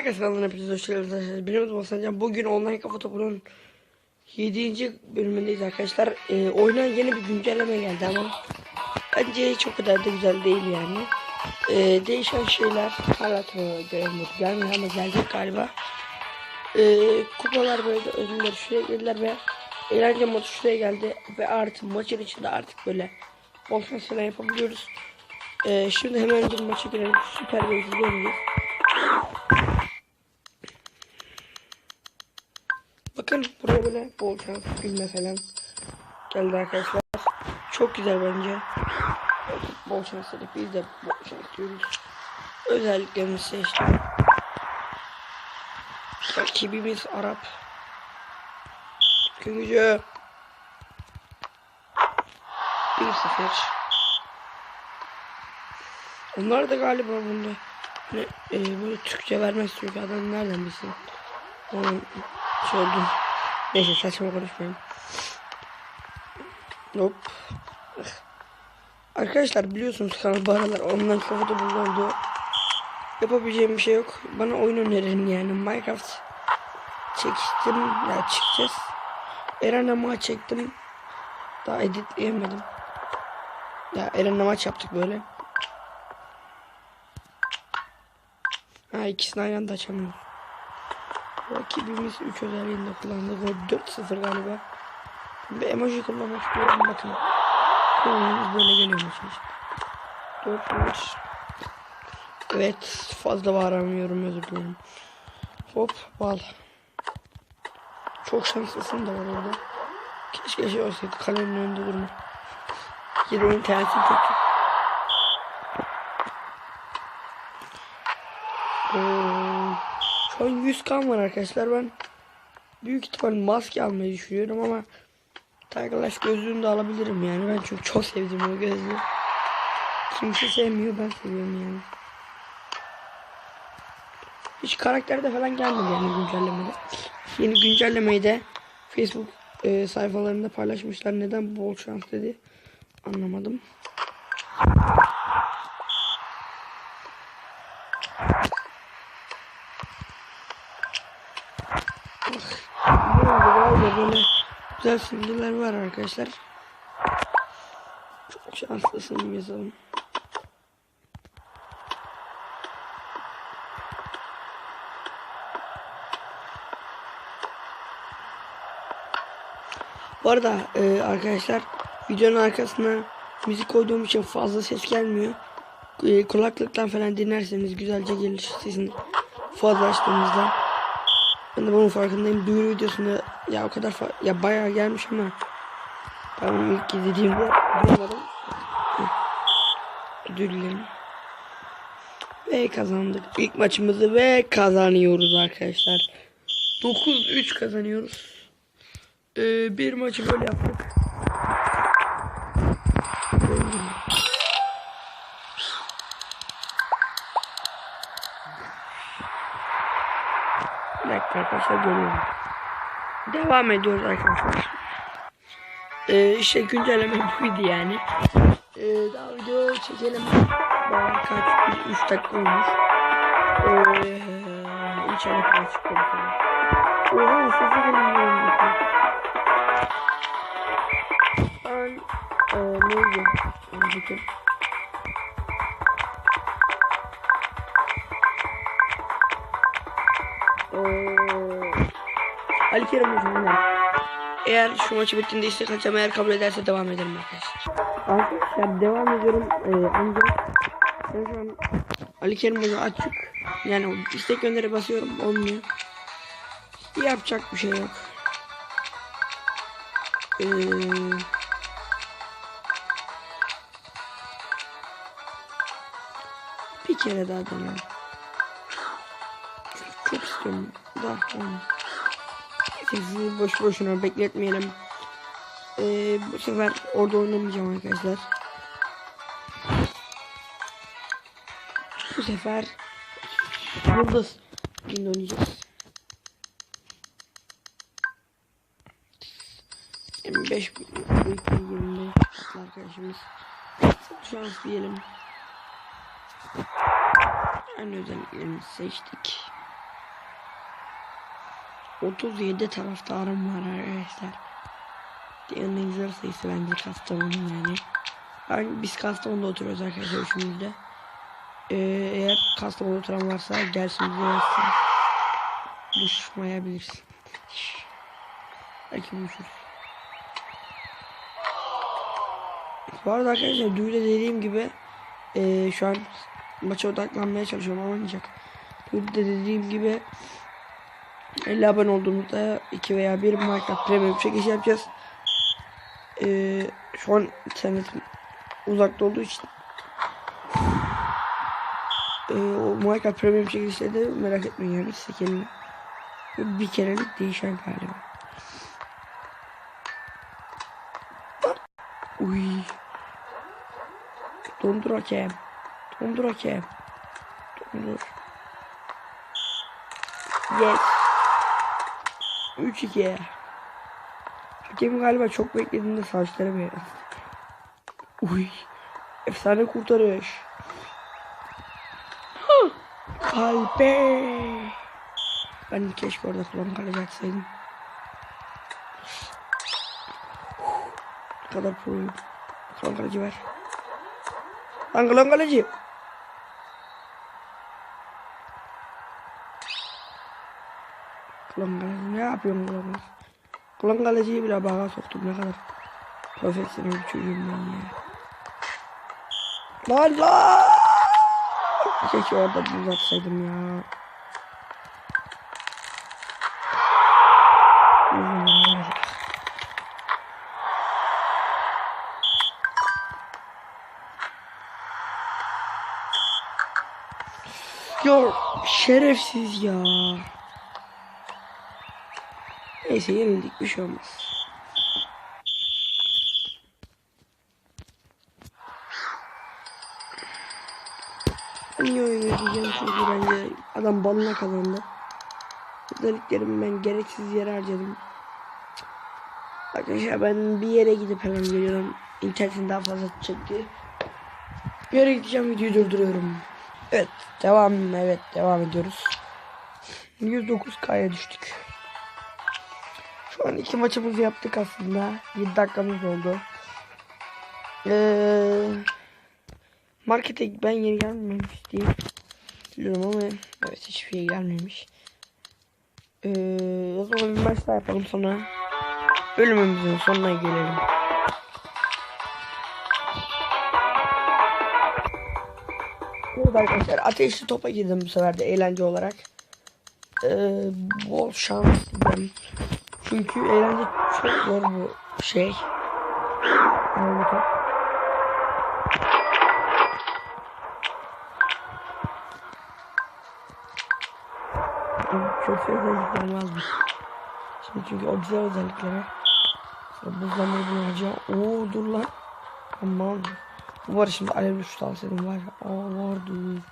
Minecraft kanalına hepinize hoş geldiniz arkadaşlar. Benim adım Hasan. Bugün online kafa topunun 7. bölümündeyiz arkadaşlar. Ee, oyuna yeni bir güncelleme geldi ama bence çok kadar da güzel değil yani. Ee, değişen şeyler hala göremiyorum. Gelmiyor ama gelecek galiba. Ee, kupalar böyle ödüller şuraya geldiler ve eğlence modu şuraya geldi ve artık maçın içinde artık böyle şanslar yapabiliyoruz. Ee, şimdi hemen bir maça girelim. Süper bir izleyelim. Bakın buraya böyle bol şans gülme falan geldi arkadaşlar. Çok güzel bence. Bol şans dedik. Biz de bol şans diyoruz. Özelliklerini seçtim. Rakibimiz Arap. Gücü. 1-0. Onlar da galiba bunda hani, e, böyle Türkçe vermez çünkü adam nereden bilsin. Onun şey oldu. Neyse saçma konuşmayayım. Hop. Arkadaşlar biliyorsunuz kanal bu aralar ondan kafada bulundu. Yapabileceğim bir şey yok. Bana oyun önerin yani Minecraft çekiştim ya çıkacağız. Eren'e maç çektim. Daha editleyemedim. Ya Eren'le maç yaptık böyle. Ha ikisini aynı anda açamıyorum. Rakibimiz 3 özelliğinde kullandı ve 4-0 galiba. Bir emoji kullanmak istiyorum bakın. Oyunumuz böyle geliyor maçın işte. 4 Evet fazla bağıramıyorum özür dilerim. Hop bal. Çok şanslısın da var orada. Keşke şey olsaydı kalenin önünde durma. Yine kötü. Ee, an 100 kan var arkadaşlar ben büyük ihtimal maske almayı düşünüyorum ama Tiger Life gözlüğünü de alabilirim yani ben çünkü çok sevdim o gözlüğü. Kimse sevmiyor ben seviyorum yani. Hiç karakterde falan gelmedi yani güncellemede. Yeni güncellemeyi de Facebook e, sayfalarında paylaşmışlar. Neden bol şans dedi anlamadım. Burada böyle güzel simgeler var arkadaşlar. Çok şanslısın yazalım. Bu arada e, arkadaşlar videonun arkasına müzik koyduğum için fazla ses gelmiyor. E, kulaklıktan falan dinlerseniz güzelce gelir sesin fazla açtığımızda. Ben de bunun farkındayım. Düğün videosunda ya o kadar ya bayağı gelmiş ama onu ilk izlediğimde duymadım. Özür dilerim. Ve kazandık ilk maçımızı ve kazanıyoruz arkadaşlar. 9-3 kazanıyoruz. Ee, bir maçı böyle yaptık. Bir dakika arkadaşlar görüyorum. Devam ediyoruz arkadaşlar. Ee, işte güncelleme buydu yani. Ee, daha video çekelim. Daha kaç? 3 dakika olmuş. Ee, inşallah biraz çıkıyor. Oha sesi geliyor. Ben e, neydi? Bakın. Ali Kerem hocam Eğer şu maçı bittiğinde istek açacağım eğer kabul ederse devam ederim arkadaşlar. Arkadaşlar devam ediyorum ee, ancak ben şu an Ali Kerim Hoca açık. Yani istek gönderi basıyorum olmuyor. Yapacak bir şey yok. Ee, bir kere daha deneyelim. Çok istiyorum. Daha olmaz. Sizi boş boşuna bekletmeyelim. Ee, bu sefer orada oynamayacağım arkadaşlar. Bu sefer Yıldız günde oynayacağız. 25 büyük bir yerinde arkadaşımız. Şans diyelim. En özelliklerini seçtik. 37 taraftarım var arkadaşlar. Güzel sayısı bence Kastamonu'nun yani. Ben, biz Kastamonu'da oturuyoruz arkadaşlar üçümüzde. Ee, eğer Kastamonu'da oturan varsa gelsin bize yazsın. Belki buluşuruz. Bu arada arkadaşlar de dediğim gibi eee, şu an maça odaklanmaya çalışıyorum ama. Dün de dediğim gibi 50 abone olduğumuzda 2 veya 1 Minecraft Premium çekiş yapacağız. Eee, şu an internetim uzakta olduğu için eee, o Minecraft Premium çekilişleri de merak etmeyin yani size. Bir kerelik değişen galiba. Uy. Dondur hakem. Dondur hakem. Dondur. Yes. 3-2. Hakem galiba çok beklediğinde saçları beyaz. Uy. Efsane kurtarış. Huh. Kalbe. Ben keşke orada kulağım kaleci açsaydım. Ne kadar proyum. Kulağım kaleci ver. Lan kulağım kaleci. Kulağım kaleci ne yapıyorsun kulağım kaleci? Kulağım kaleciyi bile bağa soktum ne kadar. Profesyonel bir çocuğum ben ya. Lan lan. Keşke orada uzatsaydım ya. Ya şerefsiz ya. Neyse yenildik bir şey olmaz. Niye oyun oynayacağım çünkü bence adam balına kazandı. Özelliklerimi ben gereksiz yere harcadım. Arkadaşlar ben bir yere gidip hemen geliyorum. İnternetin daha fazla çekti. Bir yere gideceğim videoyu durduruyorum. Evet devam evet devam ediyoruz. 109K'ya düştük. Şu an iki maçımızı yaptık aslında. 7 dakikamız oldu. Ee, markete ben yeni gelmemiş diye biliyorum ama evet hiçbir şey gelmemiş. Ee, o zaman bir maç daha yapalım sonra bölümümüzün sonuna gelelim. Evet arkadaşlar ateşli topa girdim bu sefer de eğlence olarak. Ee, bol şans dilerim. Çünkü eğlence çok zor bu şey. Çok şey özelliklerim varmış. Şimdi çünkü o güzel özelliklere. Sonra buzlamayı bulacağım. Oo dur lan. Aman. Bu var şimdi alevli şut alsaydım var ya. Aa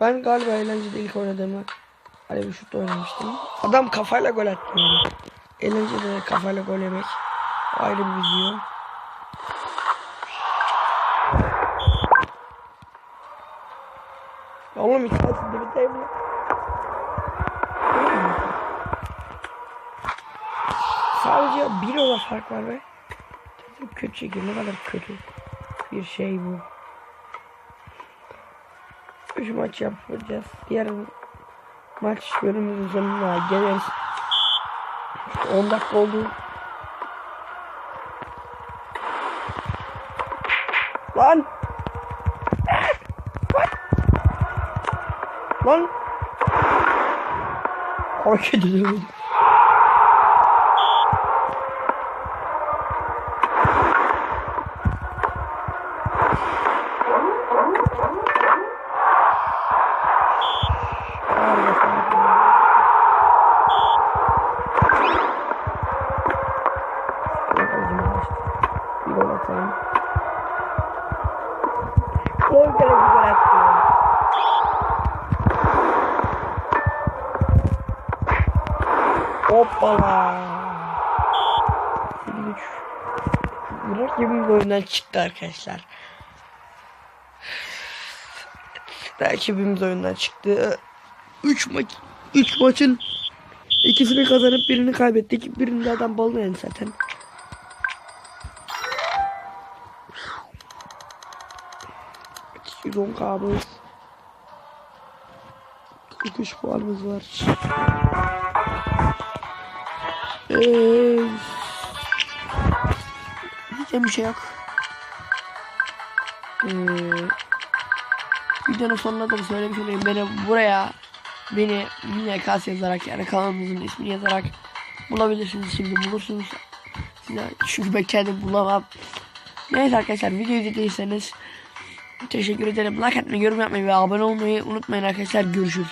Ben galiba eğlencede ilk oynadığımı alevli şutla oynamıştım. Adam kafayla gol attı yani. Eğlencede de kafayla gol yemek ayrı bir video. Ya Oğlum iki saatinde biteyim mi? Sadece bir ola fark var çok kötü çekiyor. Ne kadar kötü bir şey bu. Üç maç yapacağız. Yarın maç bölümümüzün sonuna geliriz. 10 dakika oldu. Lan! Lan! Hareket edemedim. Hoppala. Burak gibi oyundan çıktı arkadaşlar. Rakibimiz oyundan çıktı. 3 maç 3 maçın ikisini kazanıp birini kaybettik. Birinde adam balını yedi zaten. Sezon kabız. 43 puanımız var. Ee, bir şey yok. Ee, videonun sonuna da söylemiş olayım. Beni buraya beni MKS yazarak yani kanalımızın ismini yazarak bulabilirsiniz. Şimdi bulursunuz. Size, çünkü ben kendim bulamam. Neyse arkadaşlar videoyu izlediyseniz teşekkür ederim. Like atmayı, yorum yapmayı ve abone olmayı unutmayın arkadaşlar. Görüşürüz.